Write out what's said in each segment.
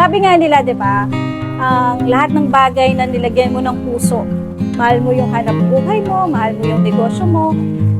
Sabi nga nila, di ba, ang lahat ng bagay na nilagyan mo ng puso, mahal mo yung hanap buhay mo, mahal mo yung negosyo mo,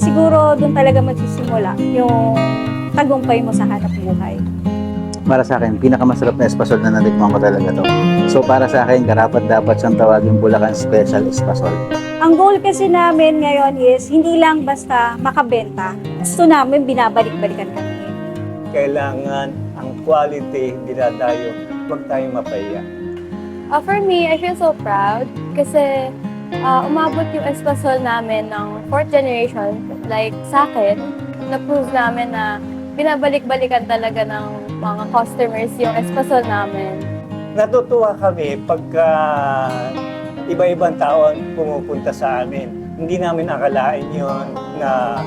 siguro doon talaga magsisimula yung tagumpay mo sa hanap buhay. Para sa akin, pinakamasarap na espasol na natikman ko talaga to. So para sa akin, karapat dapat siyang tawagin Bulacan Special Espasol. Ang goal kasi namin ngayon is hindi lang basta makabenta. Gusto namin binabalik-balikan kami. Kailangan ang quality dinadayo, huwag tayong mapaya. Uh, for me, I feel so proud kasi uh, umabot yung espasol namin ng fourth generation. Like sa akin, na-prove namin na binabalik-balikan talaga ng mga customers yung espasol namin. Natutuwa kami pagka iba-ibang tao ang pumupunta sa amin. Hindi namin akalain yon na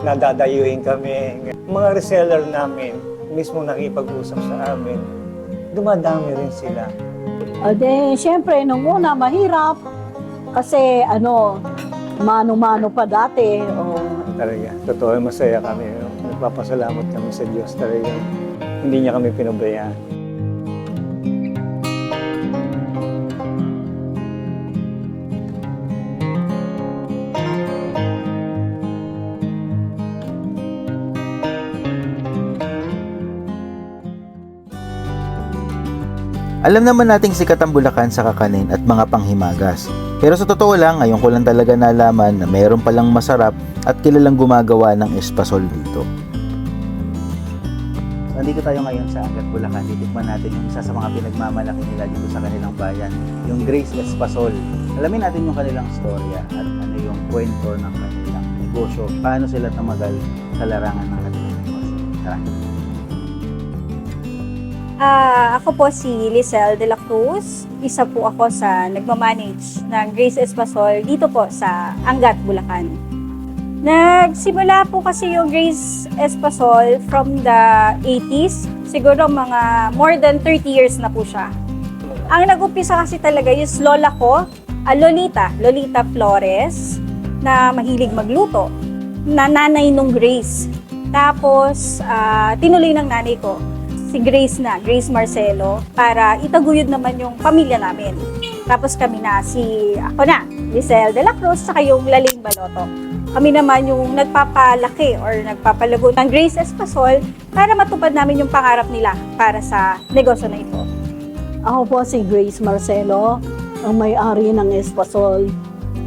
nadadayuhin kami. Mga reseller namin, mismo nakipag-usap sa amin, dumadami rin sila. O de, syempre, nung una, mahirap. Kasi, ano, mano-mano pa dati. O, Talaga, totoo, masaya kami. Nagpapasalamat kami sa Diyos talaga. Hindi niya kami pinabayaan. Alam naman nating sikat ang Bulacan sa kakanin at mga panghimagas. Pero sa totoo lang, ngayon ko lang talaga nalaman na mayroon palang masarap at kilalang gumagawa ng espasol dito. Nandito tayo ngayon sa Angat Bulacan. Titikman natin yung isa sa mga pinagmamalaki nila dito sa kanilang bayan, yung Grace Espasol. Alamin natin yung kanilang storya at ano yung kwento ng kanilang negosyo, paano sila tumagal sa larangan ng kanilang negosyo. Tara! Ah, ako po si Lisel de la Cruz. Isa po ako sa nagmamanage ng Grace Espasol dito po sa Angat, Bulacan. Nagsimula po kasi yung Grace Espasol from the 80s. Siguro mga more than 30 years na po siya. Ang nag-umpisa kasi talaga is lola ko, ah, Lolita, Lolita Flores, na mahilig magluto. Na nanay nung Grace. Tapos, ah, tinuloy ng nanay ko si Grace na, Grace Marcelo, para itaguyod naman yung pamilya namin. Tapos kami na, si ako na, Lisel de la Cruz, saka yung Laling Baloto. Kami naman yung nagpapalaki or nagpapalago ng Grace Espasol para matupad namin yung pangarap nila para sa negosyo na ito. ako po si Grace Marcelo, ang may-ari ng Espasol.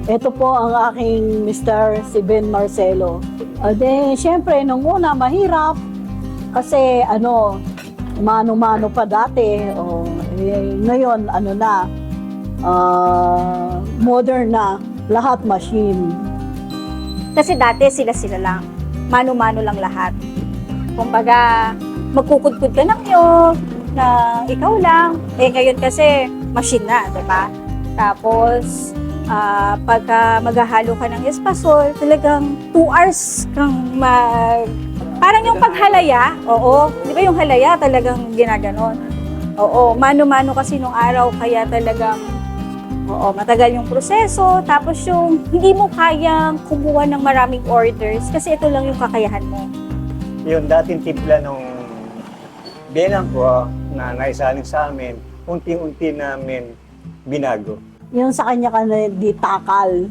Ito po ang aking Mr. si Ben Marcelo. O de, syempre, nung una, mahirap. Kasi, ano, mano-mano pa dati. O, eh, ngayon, ano na, ah, modern na, lahat machine. Kasi dati sila-sila lang. Mano-mano lang lahat. Kumbaga, magkukudkud ka ng niyog na ikaw lang. Eh ngayon kasi, machine na, di ba? Tapos, ah, pagka maghahalo ka ng espasol, talagang 2 hours kang mag... Parang yung paghalaya, oo. Di ba yung halaya talagang ginaganon? Oo, mano-mano kasi nung araw, kaya talagang Oo, matagal yung proseso. Tapos yung hindi mo kayang kumuha ng maraming orders kasi ito lang yung kakayahan mo. Yung dating timpla nung bilang ko na naisaling sa amin, unti-unti namin binago. Yung sa kanya ka na di takal.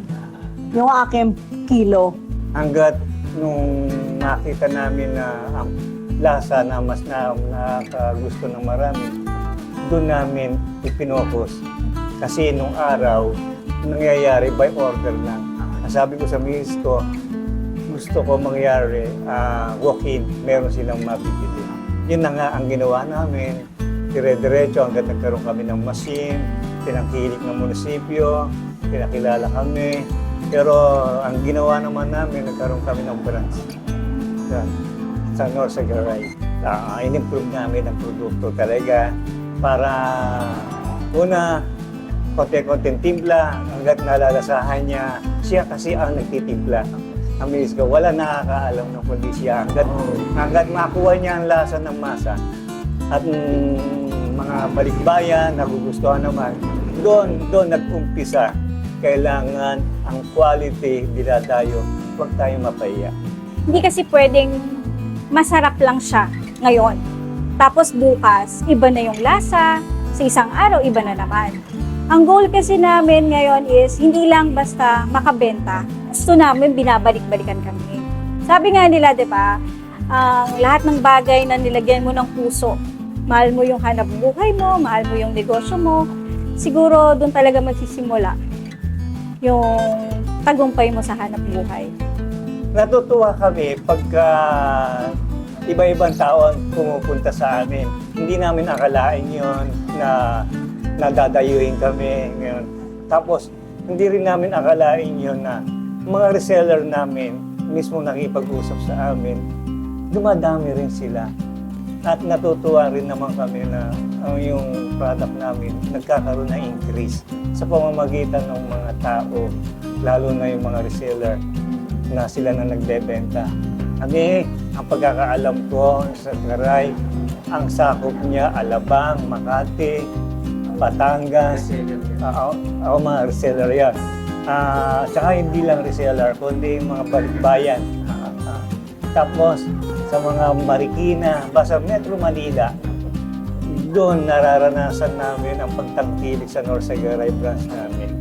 Yung aking kilo. Hanggat nung nakita namin na ang lasa na mas na nakagusto ng marami, doon namin ipinokos. Kasi nung araw, nangyayari by order. Ang Sabi ko sa miss ko, gusto ko mangyari ah, walk-in, meron silang mabibili. Yun na nga ang ginawa namin. Dire-diretso hanggang nagkaroon kami ng machine, pinangkilik ng munisipyo, pinakilala kami. Pero ang ginawa naman namin, nagkaroon kami ng branch. Yan, sa North Sagaray. Uh, in-improve namin ang produkto talaga para una, konti-konting timpla hanggat nalalasahan niya. Siya kasi ang nagtitimpla. Ang minis ko, wala nakakaalam ng kundi siya. Hanggat, hanggat makuha niya ang lasa ng masa at mm, mga balikbayan, nagugustuhan naman, doon, doon nag-umpisa. Kailangan ang quality dinadayo, huwag tayong mapaya. Hindi kasi pwedeng masarap lang siya ngayon. Tapos bukas, iba na yung lasa. Sa isang araw, iba na naman. Ang goal kasi namin ngayon is hindi lang basta makabenta. Gusto namin binabalik-balikan kami. Sabi nga nila, di ba, ang lahat ng bagay na nilagyan mo ng puso, mahal mo yung hanap buhay mo, mahal mo yung negosyo mo, siguro doon talaga magsisimula yung tagumpay mo sa hanap buhay. Natutuwa kami pagka iba-ibang tao ang pumupunta sa amin. Hindi namin akalain yon na nadadayuhin kami ngayon. Tapos, hindi rin namin akalain yon na mga reseller namin, mismo nakipag-usap sa amin, dumadami rin sila. At natutuwa rin naman kami na ang yung product namin nagkakaroon ng increase sa pamamagitan ng mga tao, lalo na yung mga reseller na sila na nagbebenta. Kami, ang pagkakaalam ko sa Karay, ang sakop niya, Alabang, Makati, Batangas, ako, ako mga reseller yan. Ah, tsaka hindi lang reseller, kundi mga balikbayan. Ah. tapos, sa mga Marikina, basta Metro Manila, doon nararanasan namin ang pagtangkilik sa North Sagaray branch namin.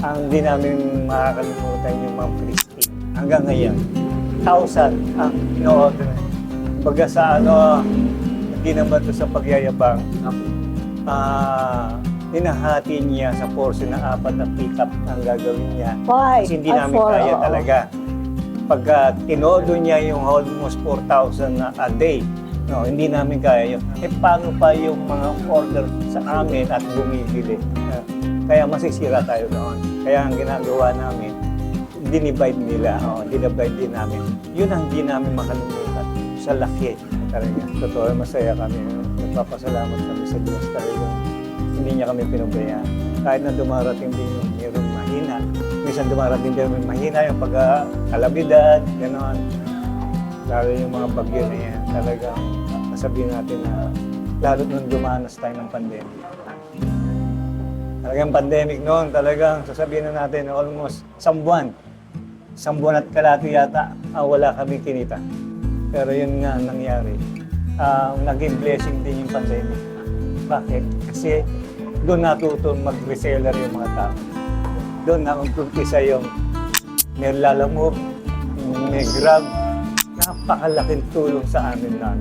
Ang di namin makakalimutan yung Christie. Hanggang ngayon, thousand ang in-order. Baga sa ano, hindi naman to sa pagyayabang. Ah, hinahati niya sa portion na apat na pick-up ang gagawin niya. Five. Kasi hindi Ay, namin four, kaya oo. talaga. Pagka tinodo niya yung almost 4,000 na a day, no, hindi namin kaya yun. Eh, paano pa yung mga order sa amin at bumibili? Ah, Kaya masisira tayo doon. Kaya ang ginagawa namin, dinivide nila, oh, dinivide din namin. Yun ang hindi namin makalimutan sa laki talaga. Totoo, masaya kami. Nagpapasalamat kami sa Diyos talaga. Hindi niya kami pinubayaan. Kahit na dumarating din yung mayroong mahina. Minsan dumarating din yung mahina, yung pag-alabidad, gano'n. Lalo yung mga bagyo na yan. Talagang sabihin natin na lalo nung dumanas tayo ng pandemic. Talagang pandemic noon, talagang sasabihin na natin almost isang buwan. Isang buwan at kalati yata, ah, wala kami kinita. Pero yun nga ang nangyari. Ah, naging blessing din yung pandemic. Bakit? Kasi doon natuto mag-reseller yung mga tao. Doon na umpisa yung may lalamove, may grab. Napakalaking tulong sa amin lang.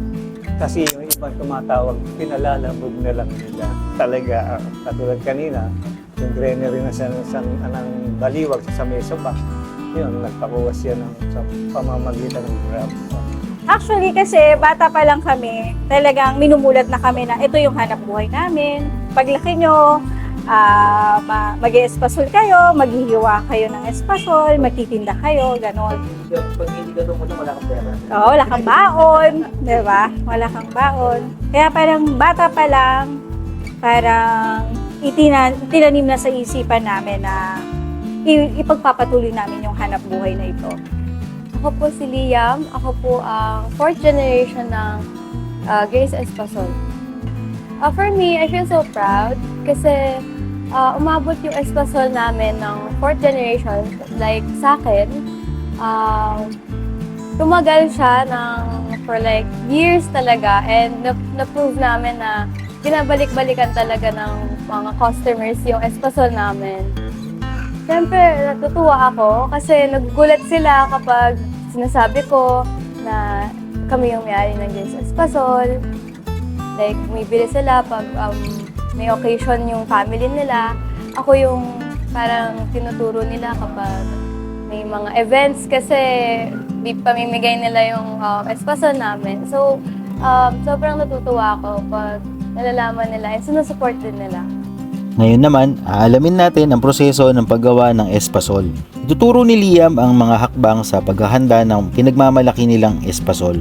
Kasi yung ibang tumatawag, pinalalamog na lang nila. Talaga, ah, katulad kanina, yung granary na sa, sa, ng baliwag sa Mesa Bank, yun, nagpakuha siya ng, sa pamamagitan ng grab. Actually, kasi bata pa lang kami, talagang minumulat na kami na ito yung hanap buhay namin. Paglaki nyo, ah ma- mag-espasol kayo, maghihiwa kayo ng espasol, magtitinda kayo, ganon. Pag hindi ka doon, wala kang pera. Oo, wala kang baon, di ba? Wala kang baon. Kaya parang bata pa lang, parang itina, tinanim na sa isipan namin na ipagpapatuloy namin yung hanap buhay na ito. Ako po si Liam. Ako po ang fourth generation ng uh, Grace Espasol. Uh, for me, I feel so proud kasi uh, umabot yung Espasol namin ng fourth generation. Like sa akin, um, tumagal siya ng for like years talaga and na- na-prove namin na binabalik-balikan talaga ng mga customers yung Espasol namin. Siyempre, natutuwa ako kasi nagugulat sila kapag sinasabi ko na kami yung may-ari ng James Espasol. Like, bumibili sila pag um, may occasion yung family nila. Ako yung parang tinuturo nila kapag may mga events kasi pamimigay nila yung um, Espasol namin. So, um, sobrang natutuwa ako pag nalalaman nila and sinusupport din nila. Ngayon naman, aalamin natin ang proseso ng paggawa ng espasol. Ituturo ni Liam ang mga hakbang sa paghahanda ng pinagmamalaki nilang espasol.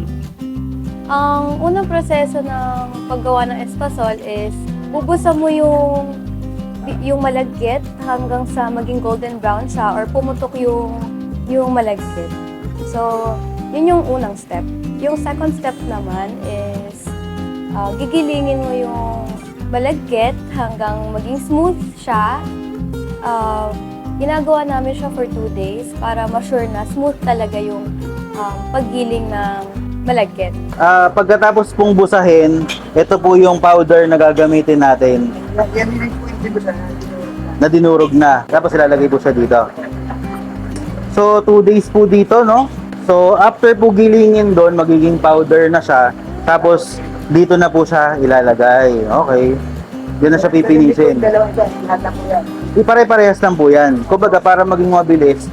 Ang unang proseso ng paggawa ng espasol is bubusa mo yung yung malagkit hanggang sa maging golden brown siya or pumutok yung yung malagkit. So, yun yung unang step. Yung second step naman is ah, gigilingin mo yung malagkit hanggang maging smooth siya. Ah, ginagawa namin siya for two days para ma-sure na smooth talaga yung um, paggiling ng malagkit. Ah, pagkatapos pong busahin, ito po yung powder na gagamitin natin. Na dinurog na. Tapos ilalagay po siya dito. So, 2 days po dito, no? So, after po gilingin doon, magiging powder na siya. Tapos, dito na po siya ilalagay. Okay. Diyan na siya pipinisin. Ipare-parehas lang po yan. Kumbaga, para maging mabilis,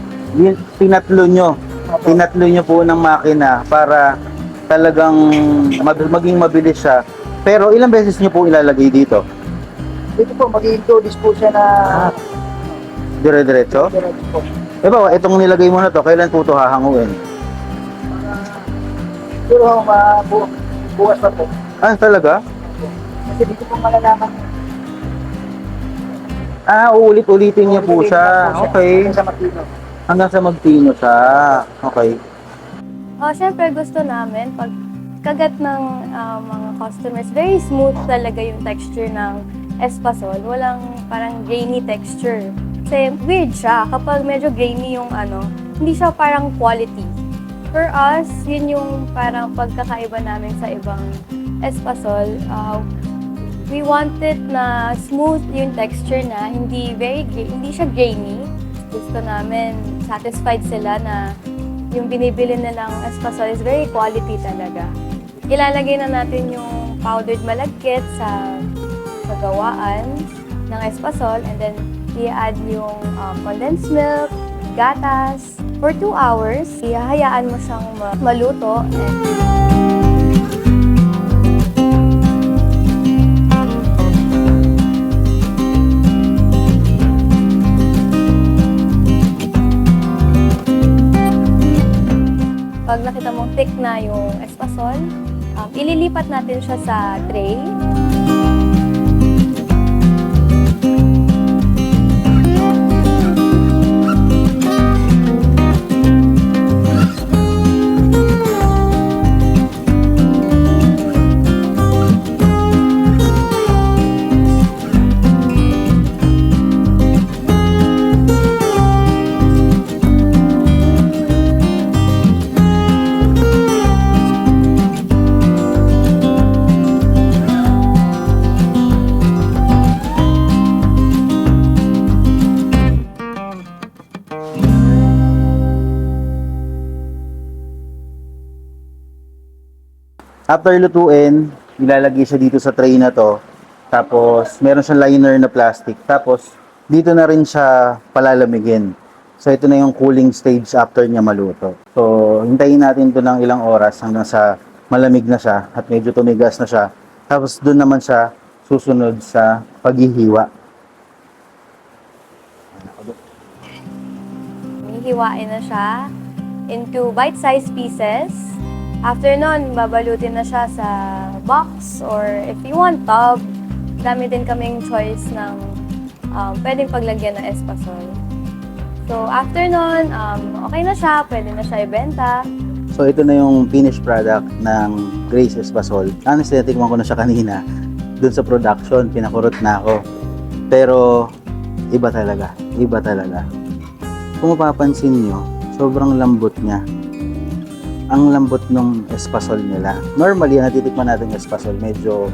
tinatlo nyo. Tinatlo nyo po ng makina para talagang maging mabilis siya. Pero ilang beses nyo po ilalagay dito? Dito po, mag-i-do po siya na Dire-diretso? diretso po. Ba, itong nilagay mo na to, kailan po ito hahanguin? Pero uh, bu bukas pa po. Ah, talaga? Kasi dito po malalaman Ah, uulit-ulitin niyo po siya. Okay. Sa matino. Hanggang sa magtino siya. Okay. Oh, syempre gusto namin pag kagat ng ah, mga customers, very smooth talaga yung texture ng espasol. Walang parang grainy texture. Kasi weird siya. Kapag medyo grainy yung ano, hindi siya parang quality. For us, yun yung parang pagkakaiba namin sa ibang espasol. Ah, we wanted na smooth yung texture na, hindi very hindi siya grainy. Gusto namin satisfied sila na yung binibili nilang espasol is very quality talaga. Ilalagay na natin yung powdered malagkit sa sa gawaan ng espasol and then i-add yung um, condensed milk, gatas. For 2 hours, ihahayaan mo siyang ma- maluto and pag nakita mong thick na yung espasol, um, ililipat natin siya sa tray. After lutuin, ilalagay siya dito sa tray na to. Tapos, meron siyang liner na plastic. Tapos, dito na rin siya palalamigin. So, ito na yung cooling stage after niya maluto. So, hintayin natin to ng ilang oras hanggang sa malamig na siya at medyo tumigas na siya. Tapos, doon naman siya susunod sa paghihiwa. Hihiwain na siya into bite-sized pieces. After nun, babalutin na siya sa box or if you want tub, dami din kaming choice ng um, pwedeng paglagyan ng espasol. So, after nun, um, okay na siya, pwede na siya ibenta. So, ito na yung finished product ng Grace Espasol. Honestly, natikman ko na siya kanina. Doon sa production, pinakurot na ako. Pero, iba talaga. Iba talaga. Kung mapapansin nyo, sobrang lambot niya. Ang lambot ng espasol nila. Normally, natitikman natin yung espasol, medyo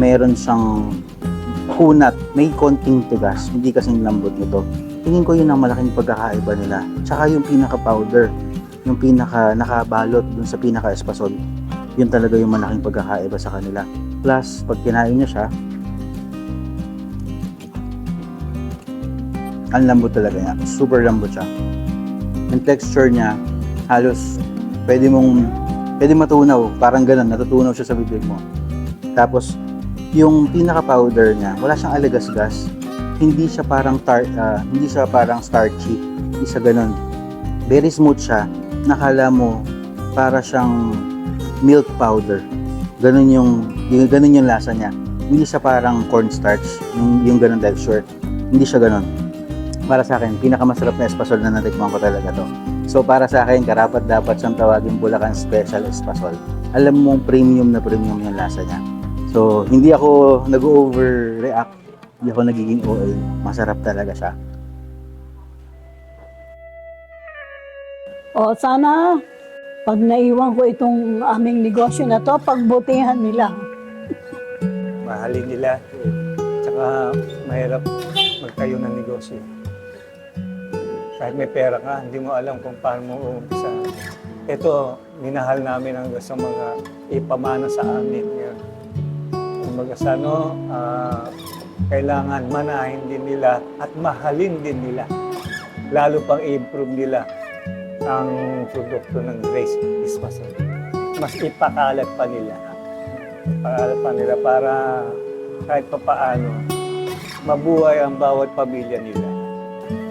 meron siyang kunat, may konting tigas, hindi kasing lambot nito. Tingin ko yun ang malaking pagkakaiba nila. Tsaka yung pinaka-powder, yung pinaka nakabalot dun sa pinaka espasol yun talaga yung malaking pagkakaiba sa kanila plus pag kinain niya siya ang lambot talaga niya super lambot siya yung texture niya halos pwede mong pwede matunaw parang ganun natutunaw siya sa bibig mo tapos yung pinaka powder niya wala siyang alagasgas hindi siya parang tar ah, hindi siya parang starchy hindi siya ganun very smooth siya nakala mo para siyang milk powder. Ganun yung, yung ganun yung lasa niya. Hindi siya parang cornstarch, yung, yung ganun texture. Hindi siya ganun. Para sa akin, pinakamasarap na espasol na natikman ko talaga to. So para sa akin, karapat dapat siyang tawagin Bulacan Special Espasol. Alam mong premium na premium yung lasa niya. So hindi ako nag-overreact, hindi ako nagiging OA. Masarap talaga siya. O sana Pag naiwan ko itong aming negosyo na to, pagbutihan nila. Mahalin nila. Tsaka mahirap magtayo ng negosyo. Kahit may pera ka, hindi mo alam kung paano mo uumpisa. Ito, minahal namin hanggang sa mga ipamana sa amin. Kumbaga sa ano, ah, kailangan manahin din nila at mahalin din nila. Lalo pang i-improve nila ang produkto ng Grace Ismason. Mas ipakalat pa nila. Ipakalat pa nila para kahit pa paano mabuhay ang bawat pamilya nila.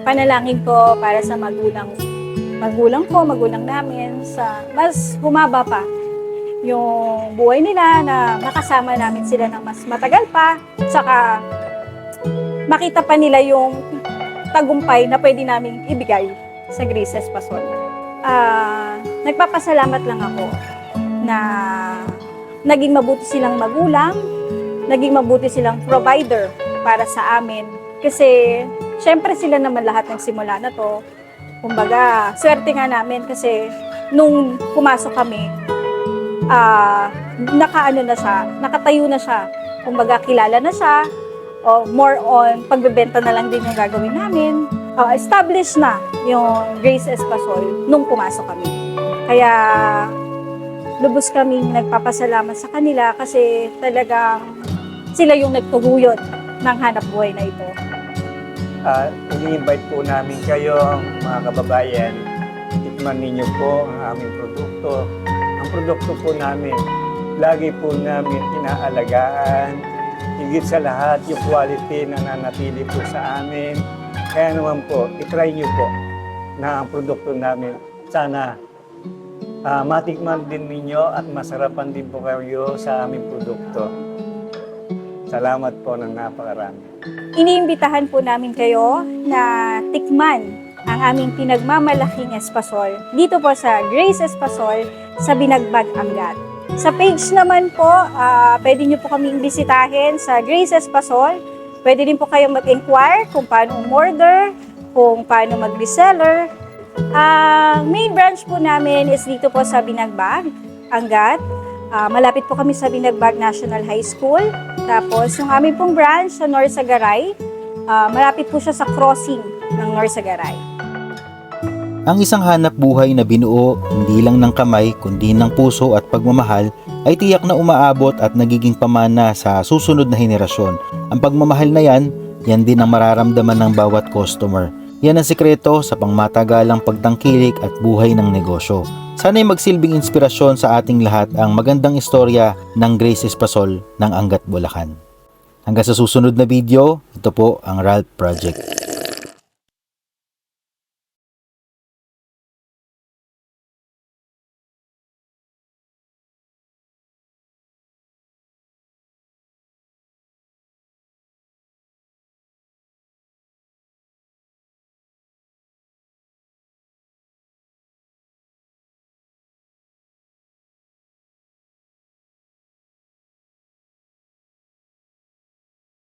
Panalangin ko para sa magulang magulang ko, magulang namin sa mas humaba pa yung buhay nila na makasama namin sila ng mas matagal pa saka makita pa nila yung tagumpay na pwede namin ibigay sa Grace Espasol. Ah, nagpapasalamat lang ako na naging mabuti silang magulang, naging mabuti silang provider para sa amin. Kasi, syempre sila naman lahat ng simula na to. Kumbaga, swerte nga namin kasi nung pumasok kami, ah, nakaano na siya, nakatayo na siya. Kumbaga, kilala na siya. O more on, pagbebenta na lang din yung gagawin namin. Ah, established na yung Grace Espasol nung pumasok kami. Kaya, lubos kaming nagpapasalamat sa kanila kasi talagang sila yung nagtuguyod ng hanap buhay na ito. At ini-invite po namin kayo, mga kababayan, tikman ninyo po ang aming produkto. Ang produkto po namin, lagi po namin inaalagaan. Higit sa lahat, yung quality na nanatili po sa amin. Kaya naman po, itry nyo po na ang produkto namin. Sana ah, matikman din ninyo at masarapan din po kayo sa aming produkto. Salamat po ng napakarami. Iniimbitahan po namin kayo na tikman ang aming pinagmamalaking espasol dito po sa Grace Espasol sa Binagbag Angat. Sa page naman po, ah, pwede nyo po kaming bisitahin sa Grace Espasol. Pwede din po kayong mag-inquire kung paano umorder, kung paano mag-reseller. Ang main branch po namin is dito po sa Binagbag, Angat. Ah, malapit po kami sa Binagbag National High School. Tapos, yung aming pong branch sa Norsagaray, ah, malapit po siya sa crossing ng Norsagaray. Ang isang hanap buhay na binuo hindi lang ng kamay kundi ng puso at pagmamahal ay tiyak na umaabot at nagiging pamana sa susunod na henerasyon. Ang pagmamahal na yan, yan din ang mararamdaman ng bawat customer. Yan ang sikreto sa pangmatagalang pagtangkilik at buhay ng negosyo. Sana'y magsilbing inspirasyon sa ating lahat ang magandang istorya ng Grace Espasol ng Angat Bulacan. Hanggang sa susunod na video, ito po ang Ralph Project.